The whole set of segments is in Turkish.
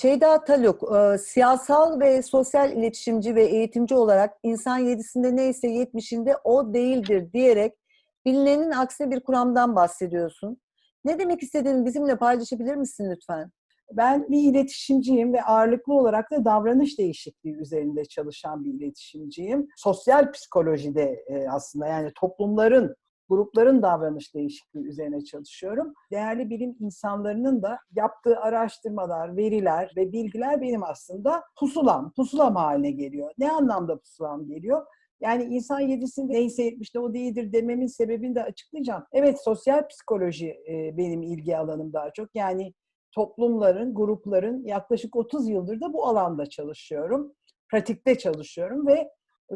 Şeyda Taluk, e, siyasal ve sosyal iletişimci ve eğitimci olarak insan yedisinde neyse yetmişinde o değildir diyerek bilinenin aksine bir kuramdan bahsediyorsun. Ne demek istediğini bizimle paylaşabilir misin lütfen? Ben bir iletişimciyim ve ağırlıklı olarak da davranış değişikliği üzerinde çalışan bir iletişimciyim. Sosyal psikolojide e, aslında yani toplumların, grupların davranış değişikliği üzerine çalışıyorum. Değerli bilim insanlarının da yaptığı araştırmalar, veriler ve bilgiler benim aslında pusulam, pusulam haline geliyor. Ne anlamda pusulam geliyor? Yani insan yedisinde neyse yetmişte o değildir dememin sebebini de açıklayacağım. Evet sosyal psikoloji e, benim ilgi alanım daha çok. Yani toplumların, grupların yaklaşık 30 yıldır da bu alanda çalışıyorum. Pratikte çalışıyorum ve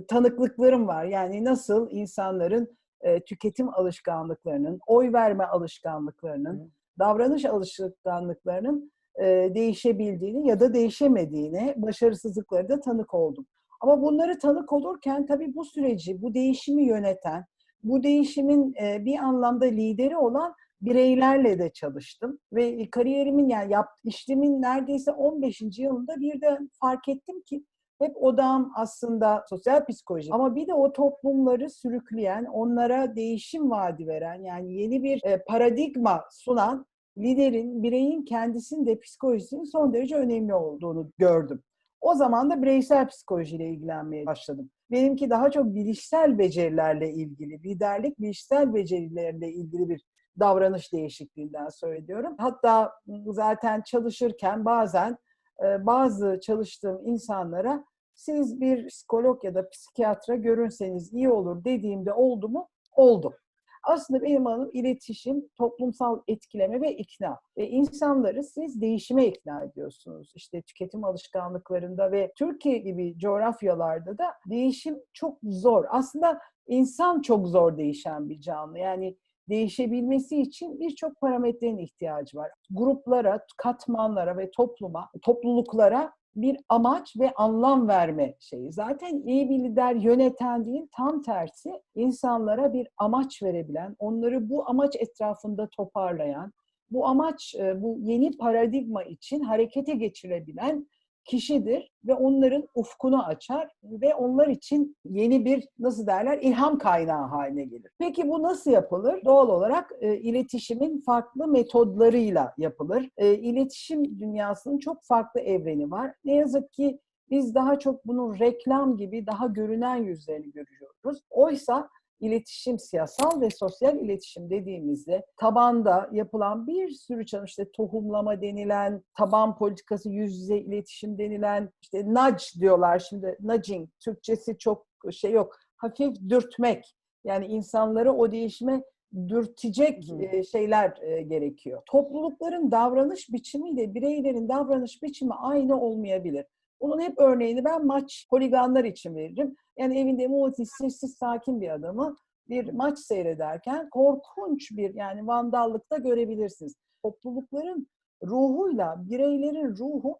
tanıklıklarım var. Yani nasıl insanların e, tüketim alışkanlıklarının, oy verme alışkanlıklarının, davranış alışkanlıklarının e, değişebildiğini ya da değişemediğini, başarısızlıkları da tanık oldum. Ama bunları tanık olurken tabii bu süreci, bu değişimi yöneten, bu değişimin e, bir anlamda lideri olan bireylerle de çalıştım ve kariyerimin yani yap, işlemin neredeyse 15. yılında bir de fark ettim ki hep odam aslında sosyal psikoloji ama bir de o toplumları sürükleyen, onlara değişim vaadi veren yani yeni bir paradigma sunan liderin, bireyin kendisinin psikolojisinin son derece önemli olduğunu gördüm. O zaman da bireysel psikolojiyle ilgilenmeye başladım. Benimki daha çok bilişsel becerilerle ilgili, liderlik bilişsel becerilerle ilgili bir davranış değişikliğinden söylüyorum. Hatta zaten çalışırken bazen bazı çalıştığım insanlara siz bir psikolog ya da psikiyatra görünseniz iyi olur dediğimde oldu mu? Oldu. Aslında benim alanım iletişim, toplumsal etkileme ve ikna. Ve insanları siz değişime ikna ediyorsunuz. İşte tüketim alışkanlıklarında ve Türkiye gibi coğrafyalarda da değişim çok zor. Aslında insan çok zor değişen bir canlı. Yani değişebilmesi için birçok parametrenin ihtiyacı var. Gruplara, katmanlara ve topluma, topluluklara bir amaç ve anlam verme şeyi. Zaten iyi bir lider yöneten değil, tam tersi insanlara bir amaç verebilen, onları bu amaç etrafında toparlayan, bu amaç, bu yeni paradigma için harekete geçirebilen kişidir ve onların ufkunu açar ve onlar için yeni bir nasıl derler ilham kaynağı haline gelir. Peki bu nasıl yapılır? Doğal olarak e, iletişimin farklı metodlarıyla yapılır. E, iletişim dünyasının çok farklı evreni var. Ne yazık ki biz daha çok bunun reklam gibi daha görünen yüzlerini görüyoruz. Oysa iletişim, siyasal ve sosyal iletişim dediğimizde tabanda yapılan bir sürü çalışma, işte tohumlama denilen, taban politikası, yüz yüze iletişim denilen, işte nudge diyorlar şimdi, nudging, Türkçesi çok şey yok, hafif dürtmek. Yani insanları o değişime dürtecek şeyler gerekiyor. Toplulukların davranış biçimiyle bireylerin davranış biçimi aynı olmayabilir. Bunun hep örneğini ben maç holiganlar için veririm. Yani evinde mutis, sessiz, sakin bir adamı bir maç seyrederken korkunç bir yani vandallıkta görebilirsiniz. Toplulukların ruhuyla bireylerin ruhu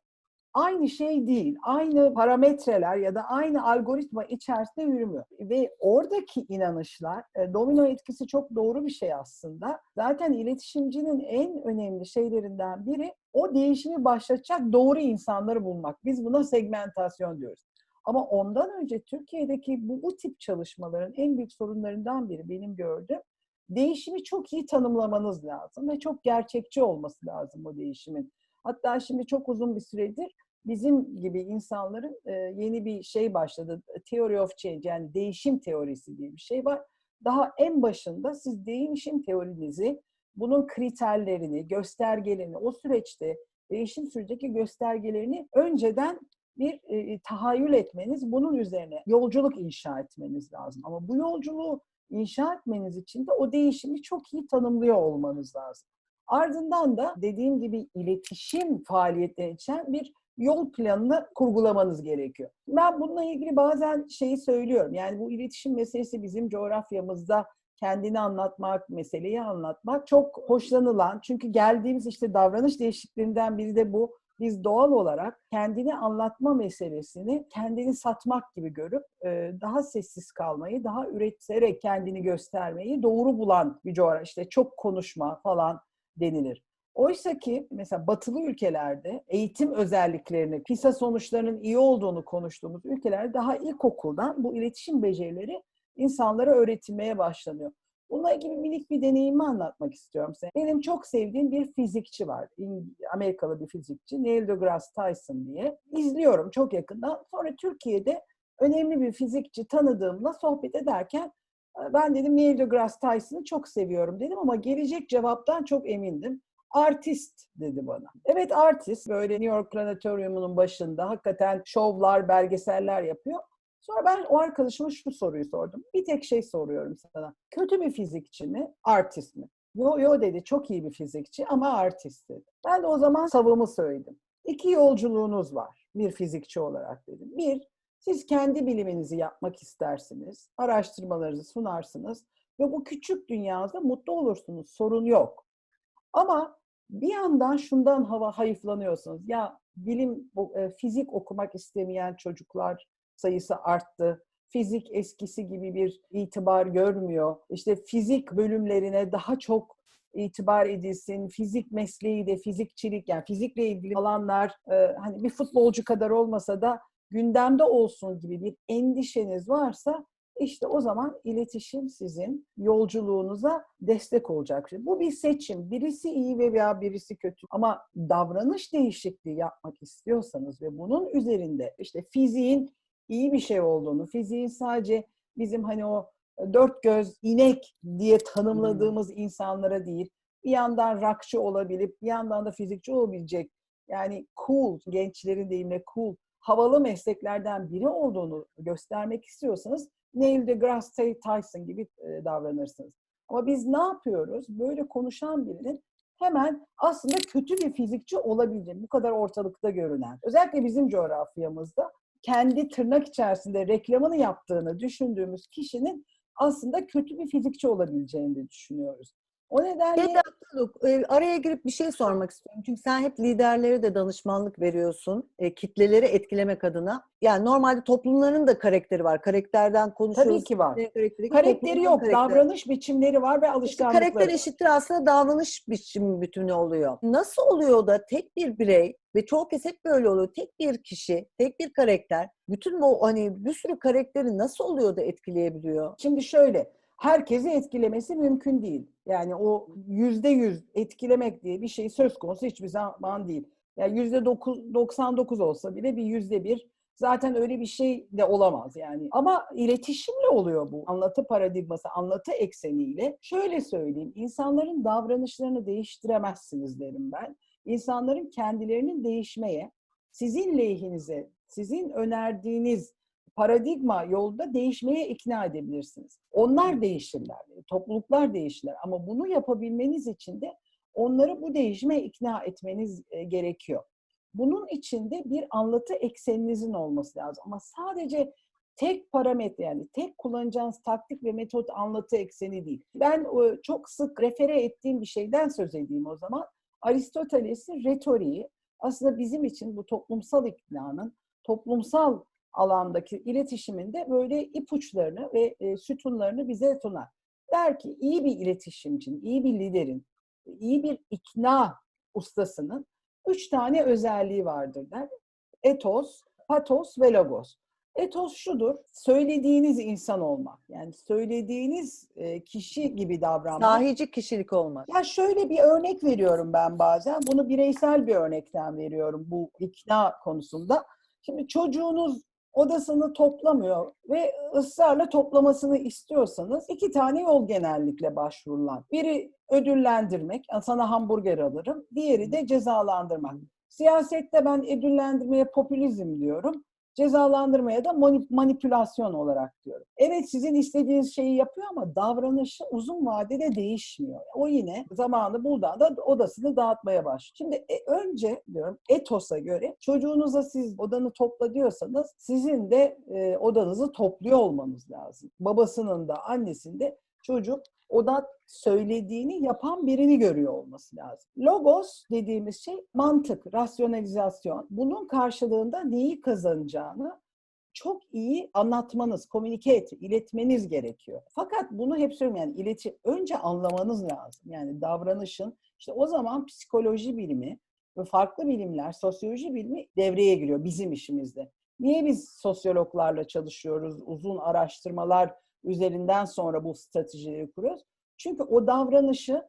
aynı şey değil. Aynı parametreler ya da aynı algoritma içerisinde yürümüyor. Ve oradaki inanışlar, e, domino etkisi çok doğru bir şey aslında. Zaten iletişimcinin en önemli şeylerinden biri o değişimi başlatacak doğru insanları bulmak. Biz buna segmentasyon diyoruz. Ama ondan önce Türkiye'deki bu, bu tip çalışmaların en büyük sorunlarından biri benim gördüğüm değişimi çok iyi tanımlamanız lazım ve çok gerçekçi olması lazım o değişimin. Hatta şimdi çok uzun bir süredir bizim gibi insanların e, yeni bir şey başladı. Theory of Change yani değişim teorisi diye bir şey var. Daha en başında siz değişim teorinizi, bunun kriterlerini, göstergelerini, o süreçte değişim sürecindeki göstergelerini önceden bir e, tahayyül etmeniz, bunun üzerine yolculuk inşa etmeniz lazım. Ama bu yolculuğu inşa etmeniz için de o değişimi çok iyi tanımlıyor olmanız lazım. Ardından da dediğim gibi iletişim faaliyetleri için bir yol planını kurgulamanız gerekiyor. Ben bununla ilgili bazen şeyi söylüyorum. Yani bu iletişim meselesi bizim coğrafyamızda kendini anlatmak, meseleyi anlatmak çok hoşlanılan. Çünkü geldiğimiz işte davranış değişikliğinden biri de bu. Biz doğal olarak kendini anlatma meselesini kendini satmak gibi görüp daha sessiz kalmayı, daha üreterek kendini göstermeyi doğru bulan bir coğrafya. İşte çok konuşma falan denilir. Oysa ki mesela batılı ülkelerde eğitim özelliklerini, PISA sonuçlarının iyi olduğunu konuştuğumuz ülkelerde daha ilkokuldan bu iletişim becerileri insanlara öğretilmeye başlanıyor. Bununla ilgili minik bir deneyimi anlatmak istiyorum size. Benim çok sevdiğim bir fizikçi var. Amerikalı bir fizikçi. Neil deGrasse Tyson diye. İzliyorum çok yakından. Sonra Türkiye'de önemli bir fizikçi tanıdığımla sohbet ederken ben dedim Neil deGrasse Tyson'ı çok seviyorum dedim ama gelecek cevaptan çok emindim. Artist dedi bana. Evet artist. Böyle New York Planetarium'un başında hakikaten şovlar, belgeseller yapıyor. Sonra ben o arkadaşıma şu soruyu sordum. Bir tek şey soruyorum sana. Kötü bir fizikçi mi, artist mi? Yo yo dedi, çok iyi bir fizikçi ama artist dedi. Ben de o zaman savımı söyledim. İki yolculuğunuz var bir fizikçi olarak dedim. Bir, siz kendi biliminizi yapmak istersiniz, araştırmalarınızı sunarsınız ve bu küçük dünyada mutlu olursunuz, sorun yok. Ama bir yandan şundan hava hayıflanıyorsunuz. Ya bilim, fizik okumak istemeyen çocuklar sayısı arttı. Fizik eskisi gibi bir itibar görmüyor. İşte fizik bölümlerine daha çok itibar edilsin. Fizik mesleği de fizikçilik yani fizikle ilgili alanlar e, hani bir futbolcu kadar olmasa da gündemde olsun gibi bir endişeniz varsa işte o zaman iletişim sizin yolculuğunuza destek olacak. Bu bir seçim. Birisi iyi ve veya birisi kötü. Ama davranış değişikliği yapmak istiyorsanız ve bunun üzerinde işte fiziğin iyi bir şey olduğunu, fiziğin sadece bizim hani o dört göz inek diye tanımladığımız hmm. insanlara değil, bir yandan rakçı olabilip bir yandan da fizikçi olabilecek yani cool, gençlerin deyimle cool, havalı mesleklerden biri olduğunu göstermek istiyorsanız Neil deGrasse Tyson gibi davranırsınız. Ama biz ne yapıyoruz? Böyle konuşan birinin hemen aslında kötü bir fizikçi olabileceğini, bu kadar ortalıkta görünen, özellikle bizim coğrafyamızda kendi tırnak içerisinde reklamını yaptığını düşündüğümüz kişinin aslında kötü bir fizikçi olabileceğini düşünüyoruz. O nedenle... E, araya girip bir şey sormak istiyorum. Çünkü sen hep liderlere de danışmanlık veriyorsun. E, kitleleri etkilemek adına. Yani normalde toplumların da karakteri var. Karakterden konuşuyoruz. Tabii ki var. Karakteri, karakteri yok. Karakteri. Davranış biçimleri var ve alışkanlıkları işte Karakter eşittir aslında davranış biçimi bütünü oluyor. Nasıl oluyor da tek bir birey ve çoğu kez hep böyle oluyor. Tek bir kişi, tek bir karakter bütün bu hani bir sürü karakteri nasıl oluyor da etkileyebiliyor? Şimdi şöyle herkesi etkilemesi mümkün değil. Yani o yüzde yüz etkilemek diye bir şey söz konusu hiçbir zaman değil. Yani yüzde 99 olsa bile bir yüzde bir zaten öyle bir şey de olamaz yani. Ama iletişimle oluyor bu. Anlatı paradigması, anlatı ekseniyle. Şöyle söyleyeyim, insanların davranışlarını değiştiremezsiniz derim ben. İnsanların kendilerinin değişmeye, sizin lehinize, sizin önerdiğiniz paradigma yolda değişmeye ikna edebilirsiniz. Onlar değişirler, topluluklar değişirler ama bunu yapabilmeniz için de onları bu değişime ikna etmeniz e, gerekiyor. Bunun için de bir anlatı ekseninizin olması lazım ama sadece tek parametre yani tek kullanacağınız taktik ve metot anlatı ekseni değil. Ben e, çok sık refere ettiğim bir şeyden söz edeyim o zaman. Aristoteles'in retoriği aslında bizim için bu toplumsal iknanın, toplumsal alandaki iletişiminde böyle ipuçlarını ve e, sütunlarını bize sunar. Der ki iyi bir iletişimcinin, iyi bir liderin, iyi bir ikna ustasının üç tane özelliği vardır der. Etos, patos ve logos. Etos şudur, söylediğiniz insan olmak. Yani söylediğiniz e, kişi gibi davranmak. Sahici kişilik olmak. Ya şöyle bir örnek veriyorum ben bazen. Bunu bireysel bir örnekten veriyorum bu ikna konusunda. Şimdi çocuğunuz odasını toplamıyor ve ısrarla toplamasını istiyorsanız iki tane yol genellikle başvurulan. Biri ödüllendirmek, sana hamburger alırım. Diğeri de cezalandırmak. Siyasette ben ödüllendirmeye popülizm diyorum cezalandırmaya da manipülasyon olarak diyorum. Evet sizin istediğiniz şeyi yapıyor ama davranışı uzun vadede değişmiyor. O yine zamanı bulduğunda da odasını dağıtmaya başlıyor. Şimdi e, önce diyorum etosa göre çocuğunuza siz odanı topla diyorsanız sizin de e, odanızı topluyor olmanız lazım. Babasının da annesinin de çocuk o da söylediğini yapan birini görüyor olması lazım. Logos dediğimiz şey mantık, rasyonalizasyon. Bunun karşılığında neyi kazanacağını çok iyi anlatmanız, communicate, iletmeniz gerekiyor. Fakat bunu hep söylüyorum yani ileti önce anlamanız lazım. Yani davranışın işte o zaman psikoloji bilimi ve farklı bilimler, sosyoloji bilimi devreye giriyor bizim işimizde. Niye biz sosyologlarla çalışıyoruz? Uzun araştırmalar üzerinden sonra bu stratejileri kuruyoruz. Çünkü o davranışı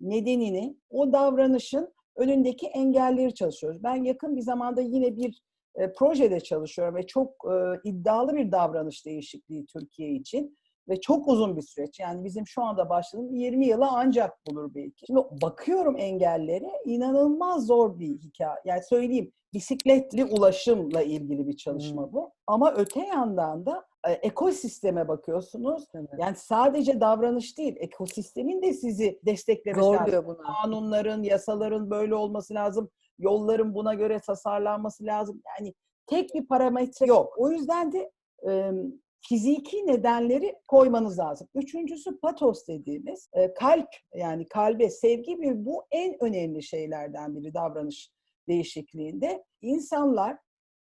nedenini, o davranışın önündeki engelleri çalışıyoruz. Ben yakın bir zamanda yine bir e, projede çalışıyorum ve çok e, iddialı bir davranış değişikliği Türkiye için ve çok uzun bir süreç. Yani bizim şu anda başladığımız 20 yıla ancak bulur belki. Şimdi bakıyorum engellere inanılmaz zor bir hikaye. Yani söyleyeyim bisikletli ulaşımla ilgili bir çalışma bu. Ama öte yandan da ekosisteme bakıyorsunuz. Evet. Yani sadece davranış değil, ekosistemin de sizi desteklemesi lazım. Bunu. Kanunların, yasaların böyle olması lazım. Yolların buna göre tasarlanması lazım. Yani tek bir parametre yok. O yüzden de e, fiziki nedenleri koymanız lazım. Üçüncüsü patos dediğimiz e, kalp yani kalbe sevgi bir bu en önemli şeylerden biri davranış değişikliğinde. İnsanlar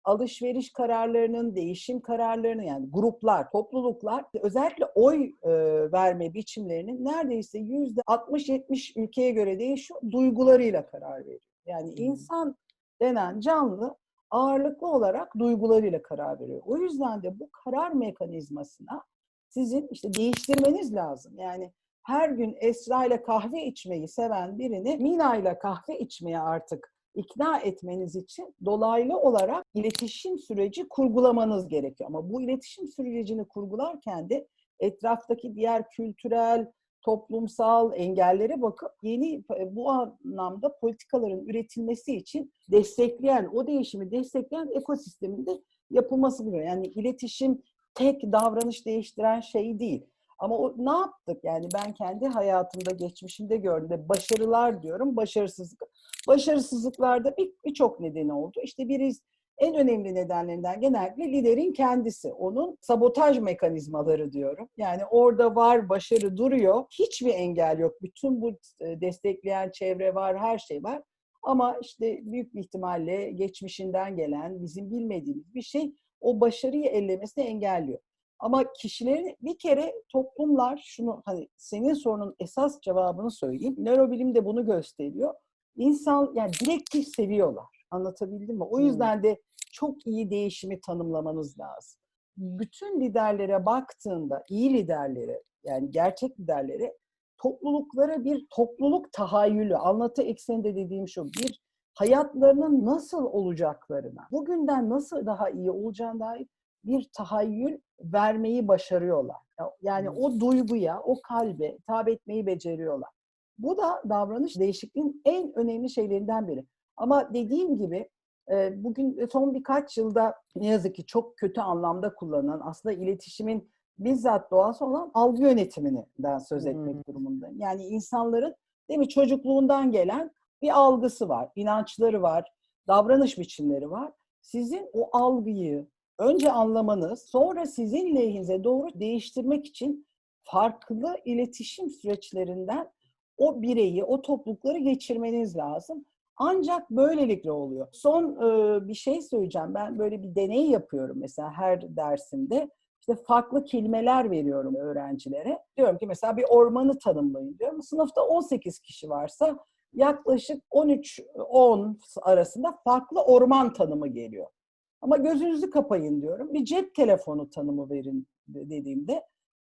alışveriş kararlarının, değişim kararlarının yani gruplar, topluluklar özellikle oy e, verme biçimlerinin neredeyse yüzde 60-70 ülkeye göre değişiyor. Duygularıyla karar veriyor. Yani Hmm. insan denen canlı ağırlıklı olarak duygularıyla karar veriyor. O yüzden de bu karar mekanizmasına sizin işte değiştirmeniz lazım. Yani her gün Esra ile kahve içmeyi seven birini Mina ile kahve içmeye artık ikna etmeniz için dolaylı olarak iletişim süreci kurgulamanız gerekiyor. Ama bu iletişim sürecini kurgularken de etraftaki diğer kültürel, toplumsal engellere bakıp yeni bu anlamda politikaların üretilmesi için destekleyen, o değişimi destekleyen ekosistemin de yapılması gerekiyor. Yani iletişim tek davranış değiştiren şey değil. Ama o, ne yaptık? Yani ben kendi hayatımda, geçmişimde gördüm. Ve başarılar diyorum, başarısızlık. Başarısızlıklarda bir- birçok nedeni oldu. İşte biri en önemli nedenlerinden genellikle liderin kendisi. Onun sabotaj mekanizmaları diyorum. Yani orada var, başarı duruyor. Hiçbir engel yok. Bütün bu e, destekleyen çevre var, her şey var. Ama işte büyük bir ihtimalle geçmişinden gelen, bizim bilmediğimiz bir şey o başarıyı ellemesini engelliyor. Ama kişilerin bir kere toplumlar şunu hani senin sorunun esas cevabını söyleyeyim. Nörobilim de bunu gösteriyor. İnsan yani direktif seviyorlar. Anlatabildim mi? O yüzden de çok iyi değişimi tanımlamanız lazım. Bütün liderlere baktığında, iyi liderlere yani gerçek liderlere topluluklara bir topluluk tahayyülü, anlatı ekseninde dediğim şu, bir hayatlarının nasıl olacaklarına, bugünden nasıl daha iyi olacağına dair bir tahayyül vermeyi başarıyorlar. Yani o duyguya, o kalbe hitap etmeyi beceriyorlar. Bu da davranış değişikliğinin en önemli şeylerinden biri. Ama dediğim gibi e, bugün son birkaç yılda ne yazık ki çok kötü anlamda kullanılan aslında iletişimin bizzat doğası olan algı yönetiminden söz etmek Hmm. durumundayım. Yani insanların değil mi çocukluğundan gelen bir algısı var, inançları var, davranış biçimleri var. Sizin o algıyı önce anlamanız, sonra sizin lehinize doğru değiştirmek için farklı iletişim süreçlerinden o bireyi, o toplulukları geçirmeniz lazım. Ancak böylelikle oluyor. Son e, bir şey söyleyeceğim. Ben böyle bir deney yapıyorum mesela her dersimde. İşte farklı kelimeler veriyorum öğrencilere. Diyorum ki mesela bir ormanı tanımlayın diyorum. Sınıfta 18 kişi varsa yaklaşık 13-10 arasında farklı orman tanımı geliyor. Ama gözünüzü kapayın diyorum. Bir cep telefonu tanımı verin dediğimde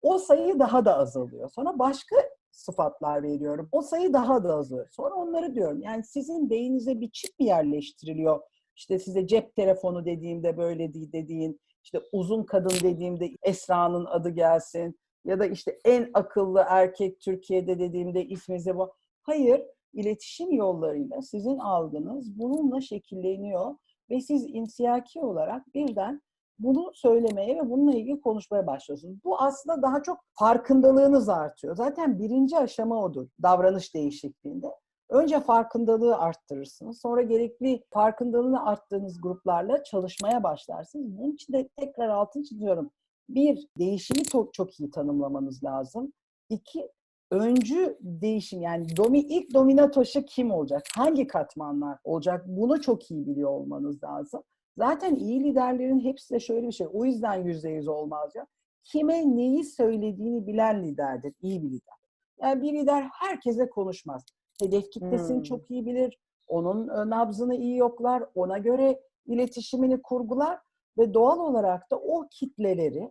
o sayı daha da azalıyor. Sonra başka sıfatlar veriyorum. O sayı daha da azalıyor. Sonra onları diyorum. Yani sizin beyninize bir çip mi yerleştiriliyor? İşte size cep telefonu dediğimde böyle dediğin, işte uzun kadın dediğimde Esra'nın adı gelsin ya da işte en akıllı erkek Türkiye'de dediğimde isminize bu. Hayır, iletişim yollarıyla sizin algınız bununla şekilleniyor ve siz insiyaki olarak birden bunu söylemeye ve bununla ilgili konuşmaya başlıyorsunuz. Bu aslında daha çok farkındalığınız artıyor. Zaten birinci aşama odur davranış değişikliğinde. Önce farkındalığı arttırırsınız. Sonra gerekli farkındalığını arttığınız gruplarla çalışmaya başlarsınız. Bunun için de tekrar altını çiziyorum. Bir, değişimi çok, çok iyi tanımlamanız lazım. İki, öncü değişim yani domi, ilk domino taşı kim olacak? Hangi katmanlar olacak? Bunu çok iyi biliyor olmanız lazım. Zaten iyi liderlerin hepsi de şöyle bir şey. O yüzden yüzde yüz olmaz ya. Kime neyi söylediğini bilen liderdir. iyi bir lider. Yani bir lider herkese konuşmaz. Hedef kitlesini Hmm. çok iyi bilir. Onun e, nabzını iyi yoklar. Ona göre iletişimini kurgular ve doğal olarak da o kitleleri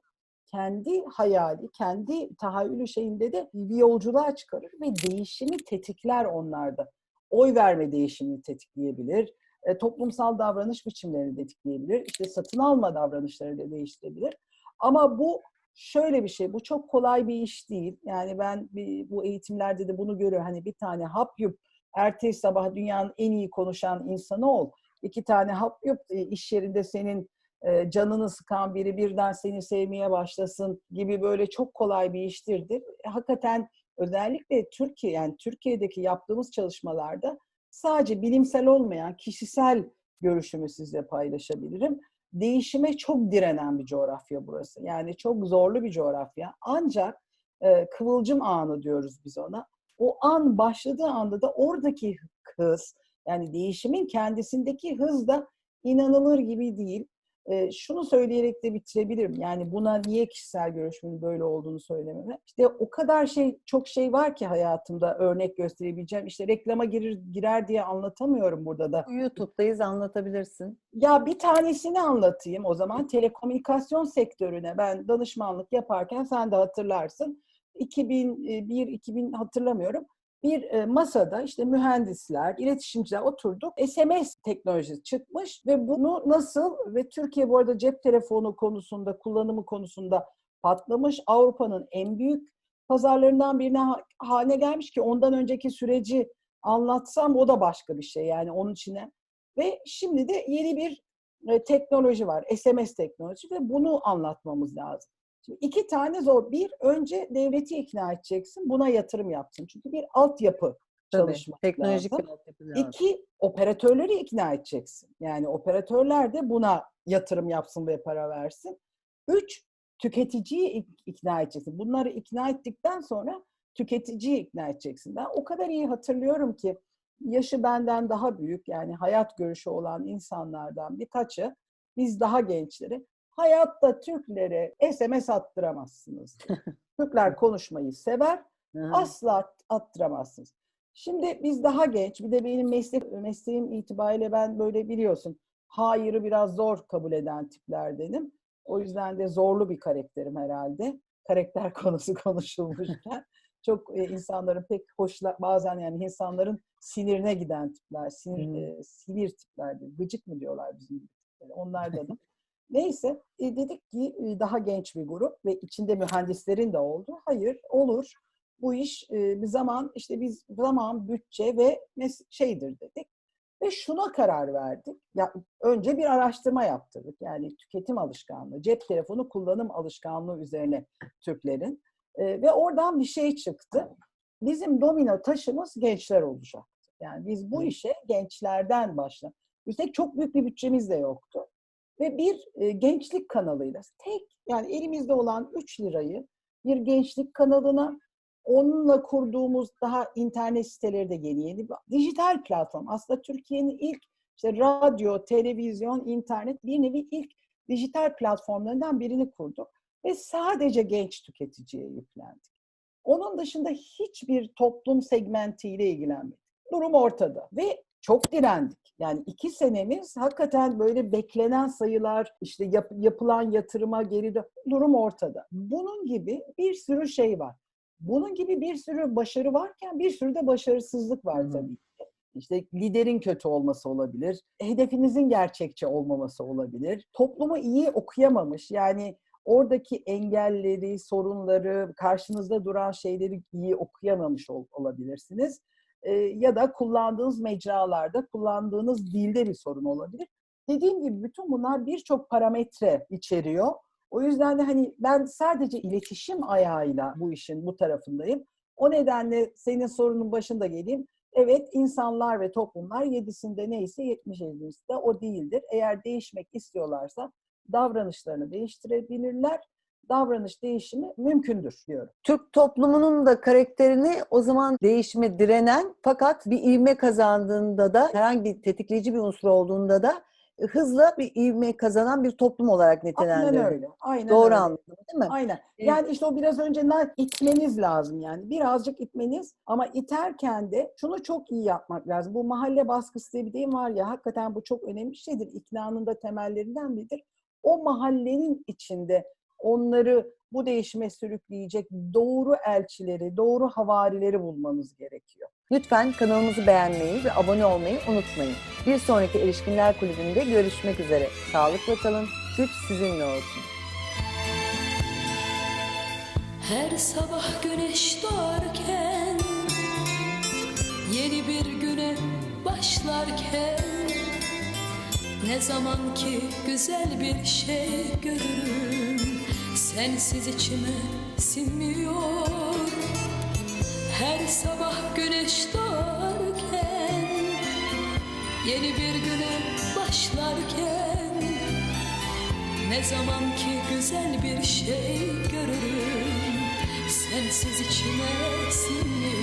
kendi hayali, kendi tahayyülü şeyinde de bir yolculuğa çıkarır ve değişimi tetikler onlarda. Oy verme değişimini tetikleyebilir, e, toplumsal davranış biçimlerini tetikleyebilir, işte satın alma davranışları da değiştirebilir. Ama bu şöyle bir şey, bu çok kolay bir iş değil. Yani ben bir, bu eğitimlerde de bunu görüyorum. Hani bir tane hap yup, ertesi sabah dünyanın en iyi konuşan insanı ol. İki tane hap yup, e, iş yerinde senin canını sıkan biri birden seni sevmeye başlasın gibi böyle çok kolay bir iştirdir. E, Hakikaten özellikle Türkiye yani Türkiye'deki yaptığımız çalışmalarda sadece bilimsel olmayan kişisel görüşümü sizle paylaşabilirim. Değişime çok direnen bir coğrafya burası. Yani çok zorlu bir coğrafya. Ancak e, kıvılcım anı diyoruz biz ona. O an başladığı anda da oradaki hız yani değişimin kendisindeki hız da inanılır gibi değil. E, şunu söyleyerek de bitirebilirim. Yani buna niye kişisel görüşümün böyle olduğunu söylememe. İşte o kadar şey, çok şey var ki hayatımda örnek gösterebileceğim. İşte reklama girer, girer diye anlatamıyorum burada da. YouTube'dayız anlatabilirsin. Ya bir tanesini anlatayım o zaman. Telekomünikasyon sektörüne ben danışmanlık yaparken sen de hatırlarsın. 2001-2000 hatırlamıyorum. Bir e, masada işte mühendisler, iletişimciler oturduk. SMS teknolojisi çıkmış ve bunu nasıl ve Türkiye bu arada cep telefonu konusunda, kullanımı konusunda patlamış. Avrupa'nın en büyük pazarlarından birine ha- haline gelmiş ki ondan önceki süreci anlatsam o da başka bir şey yani onun içine. Ve şimdi de yeni bir e, teknoloji var. SMS teknolojisi ve bunu anlatmamız lazım. Şimdi iki tane zor. Bir, önce devleti ikna edeceksin. Buna yatırım yapsın. Çünkü bir altyapı Tabii, çalışmak teknolojik lazım. bir lazım. İki, operatörleri ikna edeceksin. Yani operatörler de buna yatırım yapsın ve para versin. Üç, tüketiciyi ik- ikna edeceksin. Bunları ikna ettikten sonra tüketiciyi ikna edeceksin. Ben o kadar iyi hatırlıyorum ki yaşı benden daha büyük yani hayat görüşü olan insanlardan birkaçı biz daha gençleri hayatta Türklere SMS attıramazsınız. Türkler konuşmayı sever, asla at- attıramazsınız. Şimdi biz daha genç, bir de benim meslek, mesleğim itibariyle ben böyle biliyorsun, hayırı biraz zor kabul eden tiplerdenim. O yüzden de zorlu bir karakterim herhalde. Karakter konusu konuşulmuşken. Çok e, insanların pek hoşla, bazen yani insanların sinirine giden tipler, sinir, Hmm. e, sinir tiplerdir. Gıcık mı diyorlar bizim tiplere, onlardanım. Neyse e, dedik ki e, daha genç bir grup ve içinde mühendislerin de oldu. Hayır olur bu iş e, bir zaman işte biz zaman bütçe ve şeydir dedik. Ve şuna karar verdik. Ya önce bir araştırma yaptırdık. Yani tüketim alışkanlığı, cep telefonu kullanım alışkanlığı üzerine Türklerin. E, ve oradan bir şey çıktı. Bizim domino taşımız gençler olacak. Yani biz bu işe gençlerden başla. Üstelik çok büyük bir bütçemiz de yoktu. Ve bir e, gençlik kanalıyla tek yani elimizde olan 3 lirayı bir gençlik kanalına onunla kurduğumuz daha internet siteleri de yeni yeni dijital platform. Aslında Türkiye'nin ilk işte radyo, televizyon, internet bir nevi ilk dijital platformlarından birini kurduk ve sadece genç tüketiciye yüklendik. Onun dışında hiçbir toplum segmentiyle ilgilenmedik. Durum ortada ve çok direndik. Yani iki senemiz hakikaten böyle beklenen sayılar, işte yap- yapılan yatırıma geri durum ortada. Bunun gibi bir sürü şey var. Bunun gibi bir sürü başarı varken bir sürü de başarısızlık var Hı hı. tabii ki. İşte liderin kötü olması olabilir, hedefinizin gerçekçi olmaması olabilir, toplumu iyi okuyamamış yani oradaki engelleri, sorunları, karşınızda duran şeyleri iyi okuyamamış ol- olabilirsiniz. Ee, ya da kullandığınız mecralarda, kullandığınız dilde bir sorun olabilir. Dediğim gibi bütün bunlar birçok parametre içeriyor. O yüzden de hani ben sadece iletişim ayağıyla bu işin bu tarafındayım. O nedenle senin sorunun başında geleyim. Evet insanlar ve toplumlar yedisinde neyse yetmiş de o değildir. Eğer değişmek istiyorlarsa davranışlarını değiştirebilirler. Davranış değişimi mümkündür diyorum. Türk toplumunun da karakterini o zaman değişime direnen fakat bir ivme kazandığında da herhangi bir tetikleyici bir unsur olduğunda da hızla bir ivme kazanan bir toplum olarak Aynen nitelendirdin. öyle. Aynen Doğru öyle. anladım değil mi? Aynen. Evet. Yani işte o biraz önce itmeniz lazım yani. Birazcık itmeniz ama iterken de şunu çok iyi yapmak lazım. Bu mahalle baskısı diye bir deyim var ya hakikaten bu çok önemli bir şeydir. İknanın da temellerinden biridir. O mahallenin içinde onları bu değişime sürükleyecek doğru elçileri, doğru havarileri bulmanız gerekiyor. Lütfen kanalımızı beğenmeyi ve abone olmayı unutmayın. Bir sonraki Erişkinler Kulübü'nde görüşmek üzere. Sağlıkla kalın, güç sizinle olsun. Her sabah güneş doğarken Yeni bir güne başlarken Ne zaman ki güzel bir şey görürüm Sensiz içime sinmiyor. Her sabah güneş doğarken Yeni bir güne başlarken ne zaman ki güzel bir şey görürüm Sensiz içime sinmiyor